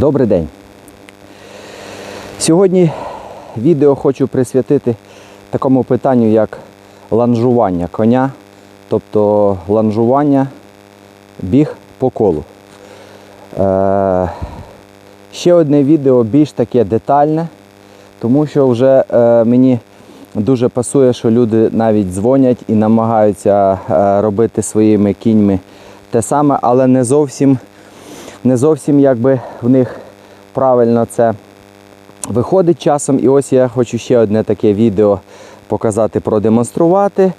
Добрий день. Сьогодні відео хочу присвятити такому питанню, як ланжування коня, тобто ланжування біг по колу. Е, ще одне відео більш таке детальне, тому що вже е, мені дуже пасує, що люди навіть дзвонять і намагаються е, робити своїми кіньми те саме, але не зовсім, не зовсім якби в них правильно це виходить часом. І ось я хочу ще одне таке відео показати, продемонструвати.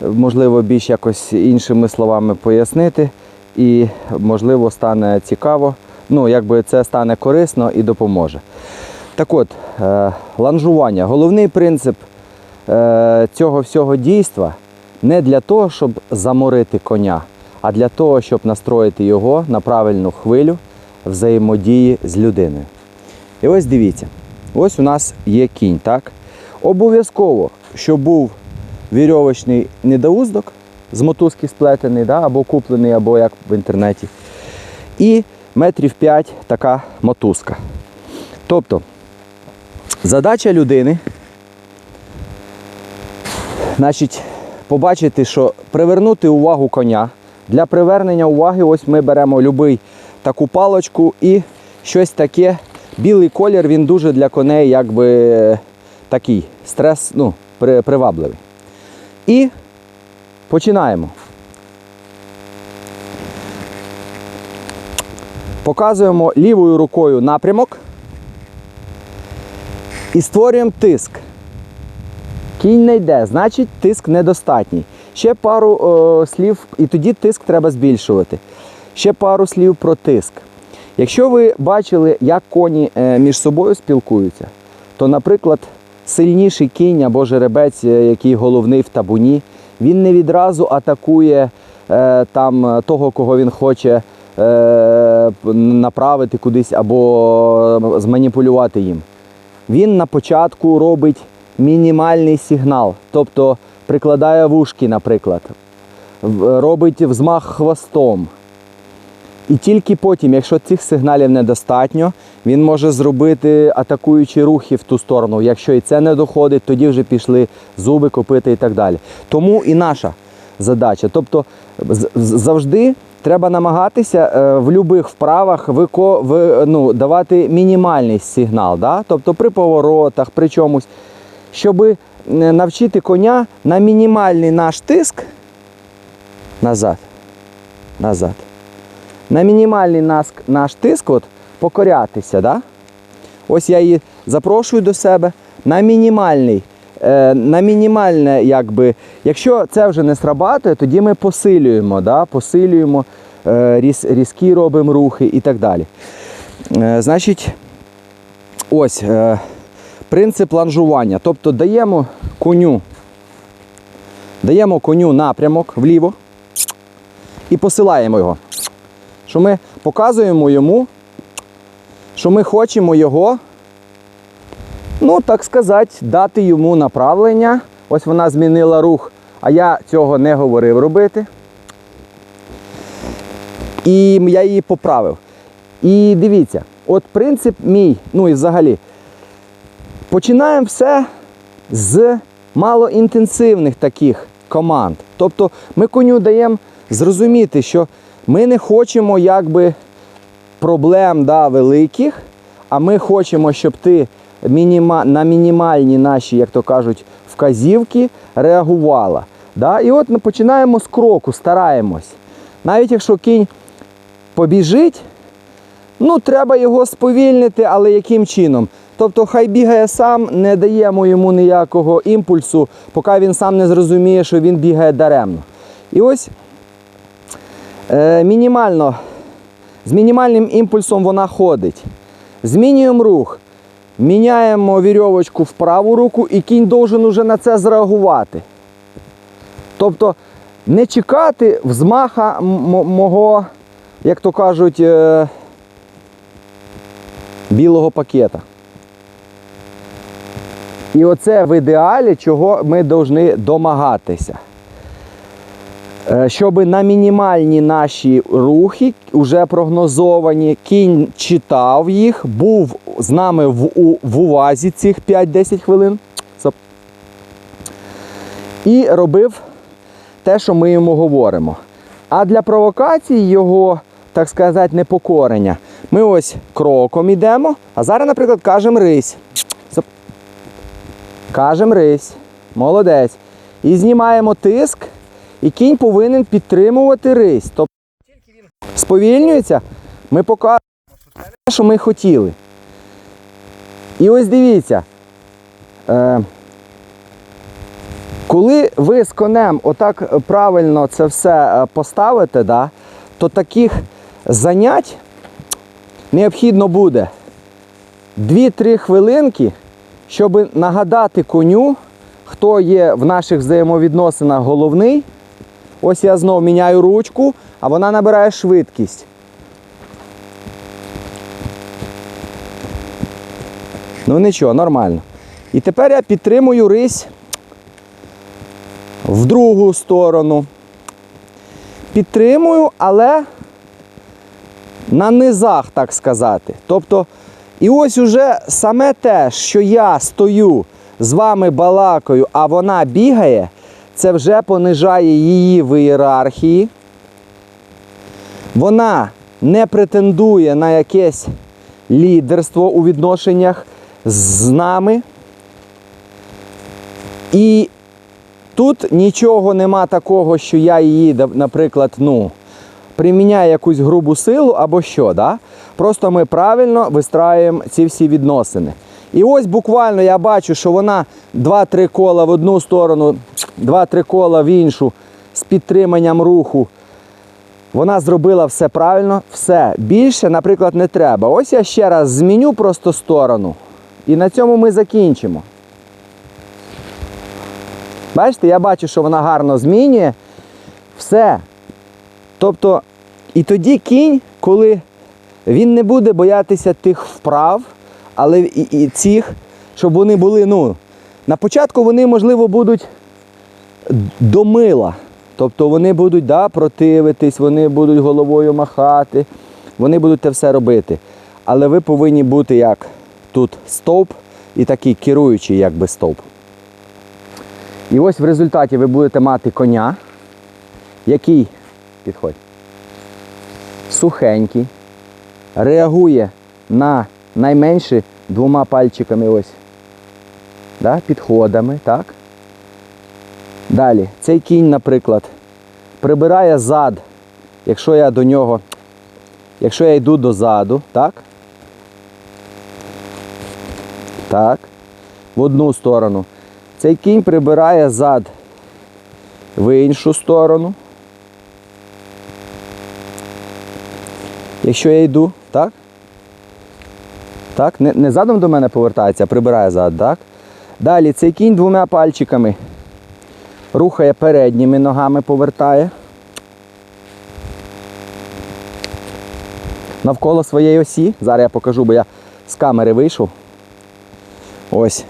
Можливо, більш якось іншими словами пояснити. І можливо стане цікаво. Ну, якби це стане корисно і допоможе. Так от, е, ланжування. Головний принцип е, цього всього дійства не для того, щоб заморити коня, а для того, щоб настроїти його на правильну хвилю взаємодії з людиною. І ось дивіться, ось у нас є кінь, так? Обов'язково, щоб був вірьовочний недоуздок з мотузки сплетений, да? або куплений, або як в інтернеті. І метрів 5 така мотузка. Тобто, задача людини, значить, побачити, що привернути увагу коня. Для привернення уваги, ось ми беремо будь таку палочку і щось таке. Білий колір він дуже для коней якби такий стрес, ну, при- привабливий. І починаємо. Показуємо лівою рукою напрямок і створюємо тиск. Кінь не йде, значить тиск недостатній. Ще пару е, слів, і тоді тиск треба збільшувати. Ще пару слів про тиск. Якщо ви бачили, як коні е, між собою спілкуються, то, наприклад, сильніший кінь або жеребець, е, який головний в табуні, він не відразу атакує е, там того, кого він хоче е, направити кудись або зманіпулювати їм. Він на початку робить мінімальний сигнал, тобто прикладає вушки, наприклад, робить взмах хвостом. І тільки потім, якщо цих сигналів недостатньо, він може зробити атакуючі рухи в ту сторону. Якщо і це не доходить, тоді вже пішли зуби, копити і так далі. Тому і наша задача. Тобто завжди треба намагатися е, в будь-яких вправах ну, давати мінімальний сигнал. Да? Тобто при поворотах, при чомусь, щоб навчити коня на мінімальний наш тиск назад. Назад на мінімальний наш, наш тиск от, покорятися. Да? Ось я її запрошую до себе на мінімальний. е, На мінімальне, якби, якщо це вже не срабатує, тоді ми посилюємо, да? посилюємо, е, різ, різкі робимо рухи і так далі. Е, Значить, ось е, принцип ланжування. Тобто даємо коню, даємо коню напрямок вліво і посилаємо його що ми показуємо йому, що ми хочемо його, ну, так сказати, дати йому направлення. Ось вона змінила рух, а я цього не говорив робити. І я її поправив. І дивіться, от принцип мій, ну і взагалі, починаємо все з малоінтенсивних таких команд. Тобто ми коню даємо зрозуміти, що ми не хочемо якби проблем да, великих, а ми хочемо, щоб ти мініма, на мінімальні наші, як то кажуть, вказівки реагувала. Да? І от ми починаємо з кроку, стараємось. Навіть якщо кінь побіжить, ну треба його сповільнити, але яким чином? Тобто хай бігає сам, не даємо йому ніякого імпульсу, поки він сам не зрозуміє, що він бігає даремно. І ось е, мінімально, з мінімальним імпульсом вона ходить. Змінюємо рух, міняємо вірьовочку в праву руку, і кінь должен уже на це зреагувати. Тобто не чекати взмаха мого, як то кажуть, е, білого пакета. І оце в ідеалі, чого ми повинні домагатися. Е, щоб на мінімальні наші рухи, вже прогнозовані, кінь читав їх, був з нами в, в увазі цих 5-10 хвилин. І робив те, що ми йому говоримо. А для провокації його, так сказати, непокорення, ми ось кроком йдемо, а зараз, наприклад, кажемо рись. Стоп. Кажемо рись. Молодець. І знімаємо тиск, і кінь повинен підтримувати рись. Тобто сповільнюється, ми покажемо те, що ми хотіли. І ось дивіться. Е, коли ви з конем отак правильно це все е, поставите, да, то таких занять необхідно буде 2-3 хвилинки, щоб нагадати коню, хто є в наших взаємовідносинах головний. Ось я знову міняю ручку, а вона набирає швидкість. Ну нічого, нормально. І тепер я підтримую рись в другу сторону. Підтримую, але на низах, так сказати. Тобто, і ось уже саме те, що я стою з вами балакаю, а вона бігає, це вже понижає її в ієрархії. Вона не претендує на якесь лідерство у відношеннях з нами. І тут нічого нема такого, що я її, наприклад, ну, приміняю якусь грубу силу або що. Да? Просто ми правильно вистраюємо ці всі відносини. І ось буквально я бачу, що вона 2-3 кола в одну сторону, 2-3 кола в іншу з підтриманням руху. Вона зробила все правильно, все. Більше, наприклад, не треба. Ось я ще раз зміню просто сторону. І на цьому ми закінчимо. Бачите, я бачу, що вона гарно змінює. Все. Тобто, і тоді кінь, коли він не буде боятися тих вправ, але і, і цих, щоб вони були, ну, на початку вони, можливо, будуть до мила. Тобто вони будуть да, противитись, вони будуть головою махати, вони будуть те все робити. Але ви повинні бути як тут стовп і такий керуючий якби стовп. І ось в результаті ви будете мати коня, який підходь, сухенький, реагує на найменше двома пальчиками ось. Да, підходами, так? Далі, цей кінь, наприклад, прибирає зад, якщо я до нього, якщо я йду дозаду, так? Так. В одну сторону. Цей кінь прибирає зад в іншу сторону. Якщо я йду, так? Так, не, не задом до мене повертається, а прибирає зад, так? Далі цей кінь двома пальчиками рухає передніми ногами, повертає. Навколо своєї осі. Зараз я покажу, бо я з камери вийшов. Ось.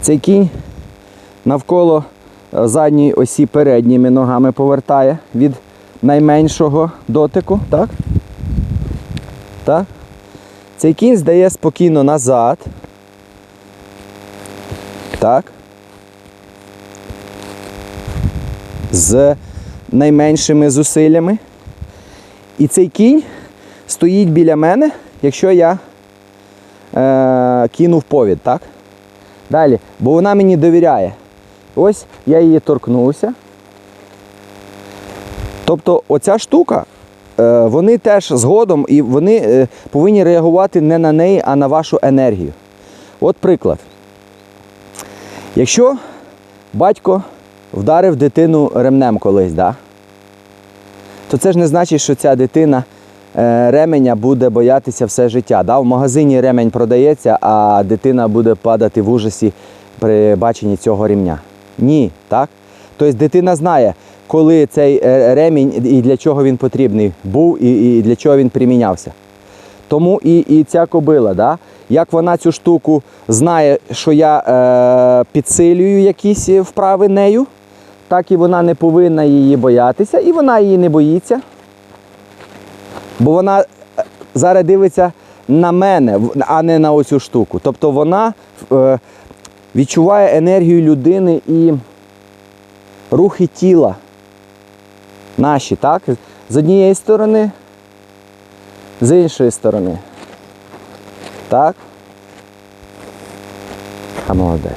Цей кінь навколо е, задньої осі передніми ногами повертає від найменшого дотику. Так? Так? Цей кінь здає спокійно назад. Так. З найменшими зусиллями. І цей кінь стоїть біля мене, якщо я е, кинув повід, так? Далі, бо вона мені довіряє. Ось я її торкнувся. Тобто оця штука, вони теж згодом і вони е, повинні реагувати не на неї, а на вашу енергію. От приклад. Якщо батько вдарив дитину ремнем колись, да? то це ж не значить, що ця дитина е, ременя буде боятися все життя. Да? В магазині ремень продається, а дитина буде падати в ужасі при баченні цього ремня. Ні, так? Тобто дитина знає, коли цей е, ремінь і для чого він потрібний був, і, і для чого він примінявся. Тому і, і ця кобила, да? як вона цю штуку знає, що я е, підсилюю якісь вправи нею, так і вона не повинна її боятися, і вона її не боїться. Бо вона е, зараз дивиться на мене, а не на оцю штуку. Тобто вона е, відчуває енергію людини і рухи тіла наші, так? З однієї сторони, з іншої сторони. Так? А молодець.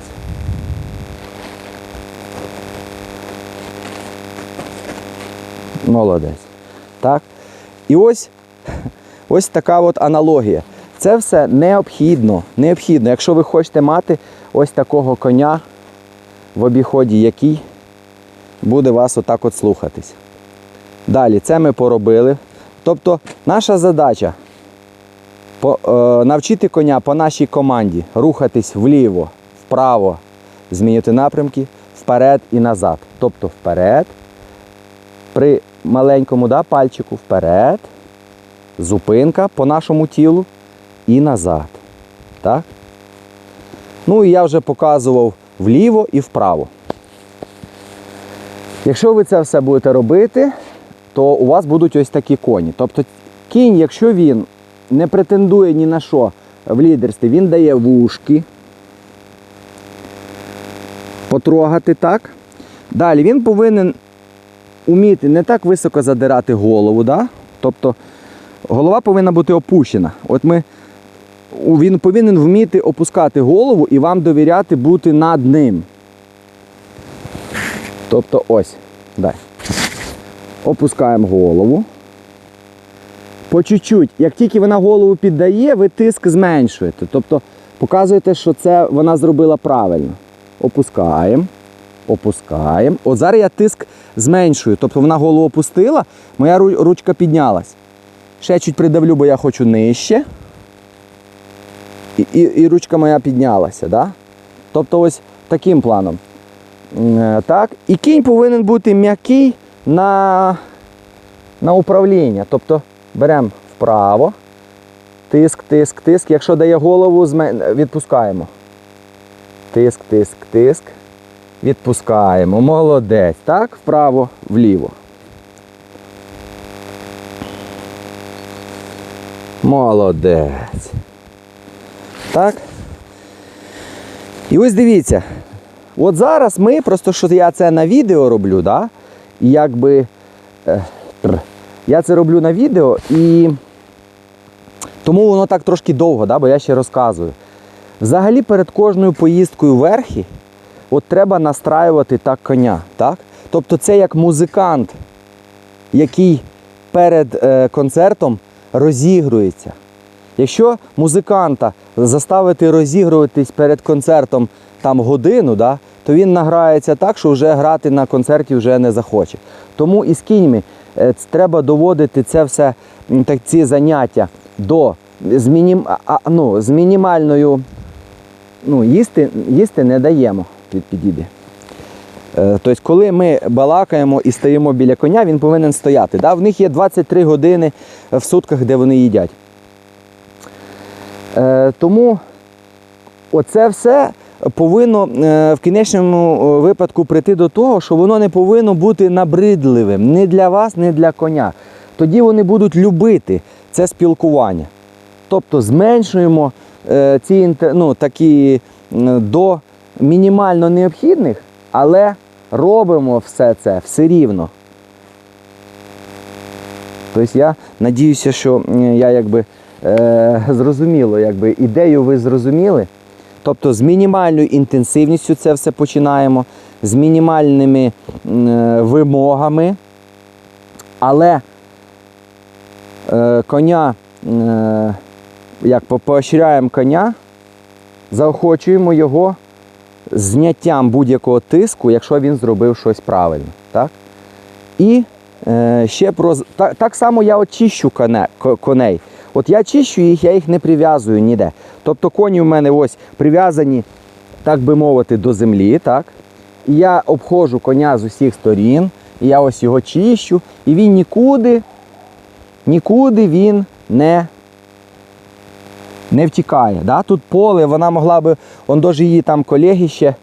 Молодець. Так? І ось, ось така от аналогія. Це все необхідно. Необхідно, якщо ви хочете мати ось такого коня в обіході, який буде вас отак от слухатись. Далі, це ми поробили. Тобто, наша задача по, е, навчити коня по нашій команді рухатись вліво, вправо, змінювати напрямки, вперед і назад. Тобто вперед, при маленькому да, пальчику вперед, зупинка по нашому тілу і назад. Так? Ну і я вже показував вліво і вправо. Якщо ви це все будете робити, то у вас будуть ось такі коні. Тобто кінь, якщо він не претендує ні на що в лідерстві, він дає вушки, потрогати так. Далі він повинен уміти не так високо задирати голову. Да? Тобто голова повинна бути опущена. От ми, він повинен вміти опускати голову і вам довіряти бути над ним. Тобто ось. Дай. Опускаємо голову. По чуть-чуть. Як тільки вона голову піддає, ви тиск зменшуєте. Тобто показуєте, що це вона зробила правильно. Опускаємо. Опускаємо. От зараз я тиск зменшую. Тобто вона голову опустила, моя ручка піднялась. Ще чуть придавлю, бо я хочу нижче. І, і, і ручка моя піднялася. Да? Тобто ось таким планом. Е, Так. І кінь повинен бути м'який на, на управління. Тобто беремо вправо, тиск, тиск, тиск. Якщо дає голову, відпускаємо. Тиск, тиск, тиск. Відпускаємо. Молодець. Так, вправо, вліво. Молодець. Так. І ось дивіться. От зараз ми, просто що я це на відео роблю, да? І якби е, я це роблю на відео і тому воно так трошки довго, да? бо я ще розказую. Взагалі перед кожною поїздкою верхи от треба настраювати так коня. Так? Тобто це як музикант, який перед е, концертом розігрується. Якщо музиканта заставити розігруватись перед концертом там годину, да, то він награється так, що вже грати на концерті вже не захоче. Тому і з кіньми е, треба доводити це все, так, ці заняття до з, мінім, а- ну, з мінімальною. Ну, їсти, їсти не даємо, під, підійде. Е, Тобто, коли ми балакаємо і стоїмо біля коня, він повинен стояти. Да? В них є 23 години в сутках, де вони їдять. Е, Тому оце все повинно е, в кінечному е, випадку прийти до того, що воно не повинно бути набридливим ні для вас, ні для коня. Тоді вони будуть любити це спілкування. Тобто зменшуємо е, ці ну, такі до мінімально необхідних, але робимо все це все рівно. Тобто я надіюся, що я якби е, зрозуміло, якби ідею ви зрозуміли. Тобто з мінімальною інтенсивністю це все починаємо, з мінімальними е, вимогами, але е, коня, е, як поощряємо коня, заохочуємо його зняттям будь-якого тиску, якщо він зробив щось правильно. Так? І е, ще про так, так само я очищу коне, коней. От я чищу їх, я їх не прив'язую ніде. Тобто коні в мене ось прив'язані, так би мовити, до землі. так? І я обходжу коня з усіх сторін, і я ось його чищу, і він нікуди, нікуди він не, не втікає. Да? Тут поле, вона могла би, он дуже її там колеги ще,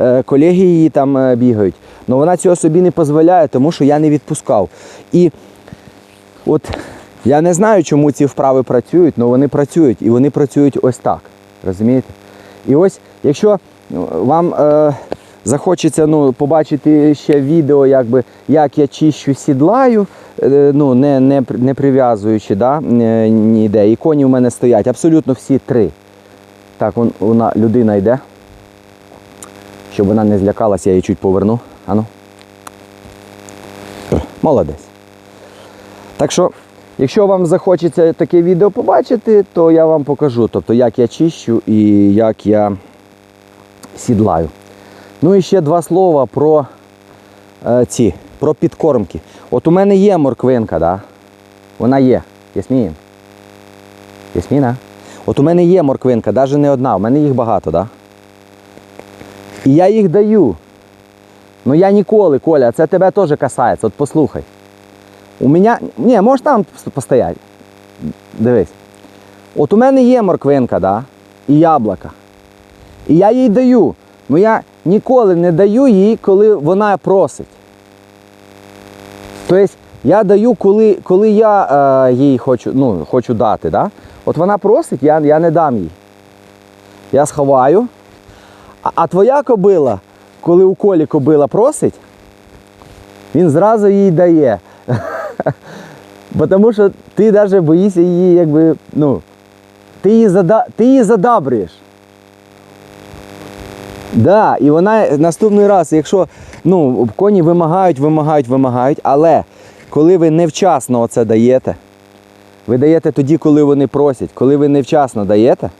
е, колеги її там е, бігають. Але вона цього собі не дозволяє, тому що я не відпускав. І от я не знаю, чому ці вправи працюють, але вони працюють і вони працюють ось так. Розумієте? І ось, якщо ну, вам е, захочеться ну, побачити ще відео, якби, як я чищу сідлаю, е, ну, не, не, не прив'язуючи да, ні- ніде. І коні в мене стоять абсолютно всі три. Так, вон, вона, людина йде. Щоб вона не злякалася, я її чуть поверну. Ану. Молодець. Так що, якщо вам захочеться таке відео побачити, то я вам покажу, тобто як я чищу і як я сідлаю. Ну і ще два слова про е, ці, про підкормки. От у мене є морквинка, да? вона є. Ясмін. Ясміна. От у мене є морквинка, навіть не одна, у мене їх багато, да? І я їх даю. Ну я ніколи, Коля, це тебе теж касається. От послухай. У мене. Ні, можеш там постояти. Дивись. От у мене є морквинка, да? і яблука. І я їй даю. Ну я ніколи не даю їй, коли вона просить. Тобто я даю, коли, коли я е, їй хочу, ну, хочу дати. Да? От вона просить, я, я не дам їй. Я сховаю. А, а твоя кобила, коли у колі кобила просить, він зразу їй дає. Тому що ти навіть боїшся її, якби, ну, ти її, зада... ти її задабрюєш. Да, і вона наступний раз, якщо ну, коні вимагають, вимагають, вимагають, але коли ви невчасно це даєте, ви даєте тоді, коли вони просять, коли ви невчасно даєте,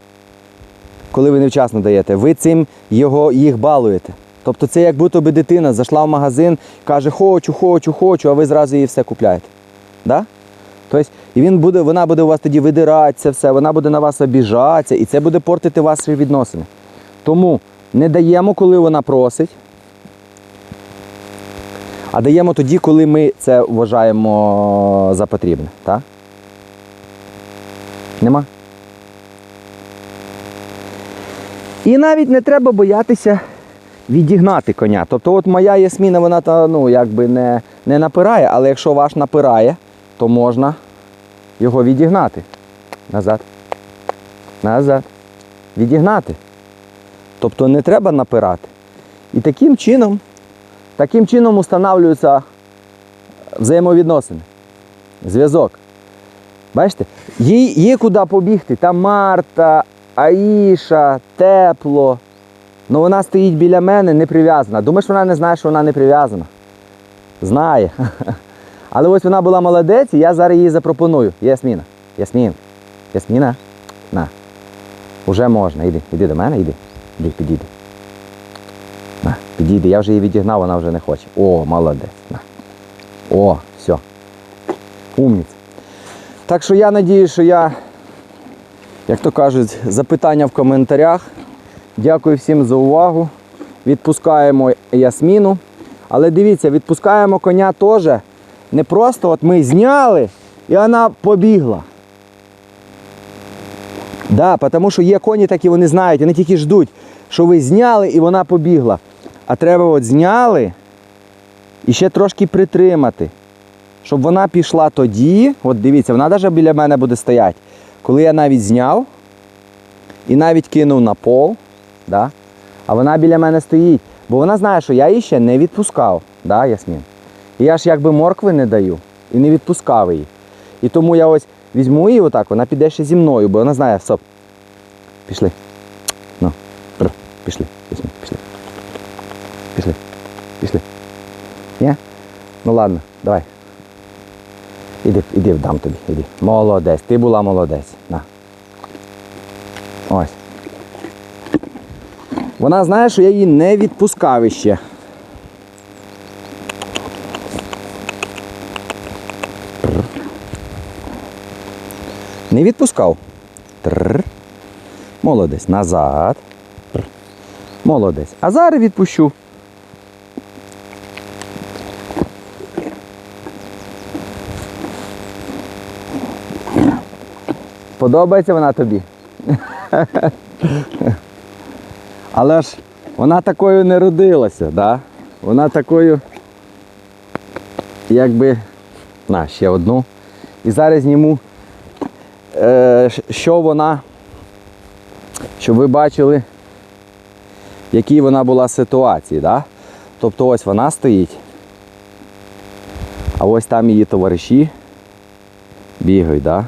коли ви невчасно даєте, ви цим його, їх балуєте. Тобто це як будто би дитина зайшла в магазин, каже, хочу, хочу, хочу, а ви зразу їй все купляєте. Да? Тобто, і він буде, вона буде у вас тоді видирати це все, вона буде на вас обіжатися, і це буде портити ваші відносини. Тому не даємо, коли вона просить, а даємо тоді, коли ми це вважаємо за потрібне. Так? Нема? І навіть не треба боятися відігнати коня. Тобто от моя ясміна, вона ну, якби не, не напирає, але якщо ваш напирає, то можна його відігнати. Назад. Назад. Відігнати. Тобто не треба напирати. І таким чином, таким чином устанавлюються взаємовідносини. Зв'язок. Бачите? Їй є куди побігти. Там Марта, Аїша, тепло. Ну вона стоїть біля мене не прив'язана. Думаєш, вона не знає, що вона не прив'язана? Знає. Але ось вона була молодець, і я зараз їй запропоную. Ясміна. Ясмін. Ясміна. На. Уже можна. Іди, іди до мене, іди. Іди, підійди. На, підійди. Я вже її відігнав, вона вже не хоче. О, молодець. На. О, все. Умніця. Так що я надію, що я, як то кажуть, запитання в коментарях. Дякую всім за увагу. Відпускаємо ясміну. Але дивіться, відпускаємо коня теж. Не просто от ми зняли і вона побігла. Да, тому що є коні такі, вони знають, вони тільки ждуть, що ви зняли і вона побігла. А треба от зняли і ще трошки притримати. Щоб вона пішла тоді, от дивіться, вона навіть біля мене буде стояти. Коли я навіть зняв і навіть кинув на пол, да, а вона біля мене стоїть. Бо вона знає, що я її ще не відпускав, да, Ясмін? І я ж якби моркви не даю і не відпускав її. І тому я ось візьму її отак, вона піде ще зі мною, бо вона знає, стоп. Пішли. Ну, пр, пішли, Ясмін, пішли. Пішли. Пішли. Ні? Ну ладно, давай. Іди, іди дам тобі, іди. Молодець, ти була молодець. На. Ось. Вона знає, що я її не відпускав іще. Не відпускав. Трр. Молодець. Назад. Трр. Молодець. А зараз відпущу. Подобається вона тобі? Але ж вона такою не родилася, да? Вона такою, якби. На, ще одну. І зараз зніму, що вона, щоб ви бачили, в якій вона була ситуації. Да? Тобто ось вона стоїть. А ось там її товариші бігають, да?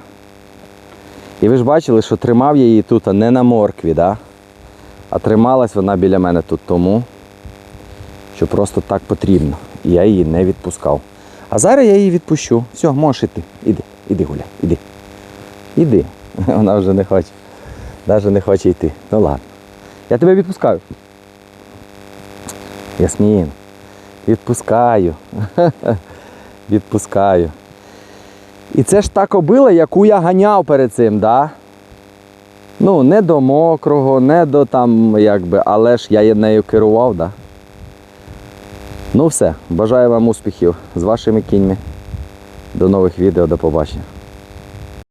І ви ж бачили, що тримав я її тут а не на моркві, да? а трималась вона біля мене тут тому, що просто так потрібно. І я її не відпускав. А зараз я її відпущу. Все, можеш іти. Іди, іди гуляй, іди. Іди. Вона вже не хоче. Навіть не хоче йти. Ну ладно. Я тебе відпускаю. Ясмін. Відпускаю. Відпускаю. І це ж та кобила, яку я ганяв перед цим, да? Ну, не до мокрого, не до там, якби, але ж я нею керував, да? Ну все, бажаю вам успіхів з вашими кіньми. До нових відео, до побачення.